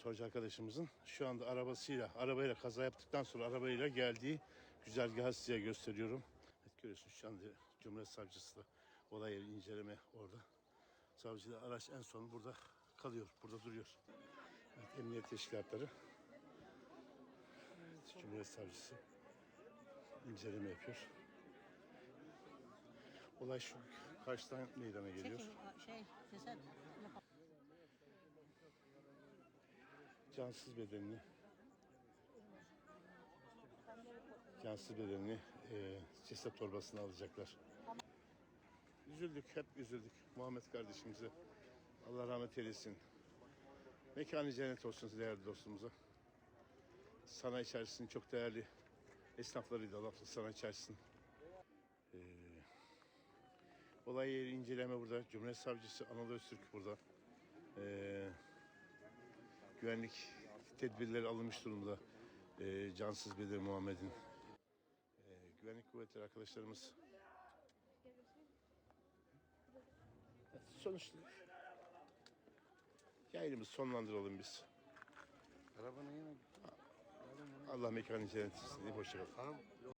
motorcu arkadaşımızın şu anda arabasıyla, arabayla kaza yaptıktan sonra arabayla geldiği güzergahı size gösteriyorum. Evet görüyorsunuz şu anda Cumhuriyet Savcısı da olay yeri inceleme orada. Savcı da araç en son burada kalıyor, burada duruyor. Evet, emniyet teşkilatları. Evet, Cumhuriyet Savcısı inceleme yapıyor. Olay şu karşıdan meydana geliyor. Çekin şey ceset. Cansız bedenini cansız bedenini e, ceset torbasına alacaklar. Üzüldük, hep üzüldük. Muhammed kardeşimize. Allah rahmet eylesin. Mekanı cennet olsun değerli dostumuza. Sanayi içerisinin çok değerli esnaflarıydı Allah sanayi içerisinin. Ee, olay yeri inceleme burada. Cumhuriyet Savcısı Anadolu Öztürk burada. Ee, güvenlik tedbirleri alınmış durumda. Ee, cansız beden Muhammed'in. Ee, güvenlik kuvvetleri arkadaşlarımız sonuçta yayınımızı sonlandıralım biz. Arabanın yine Allah mekanı cennet etsin. Hoşçakalın.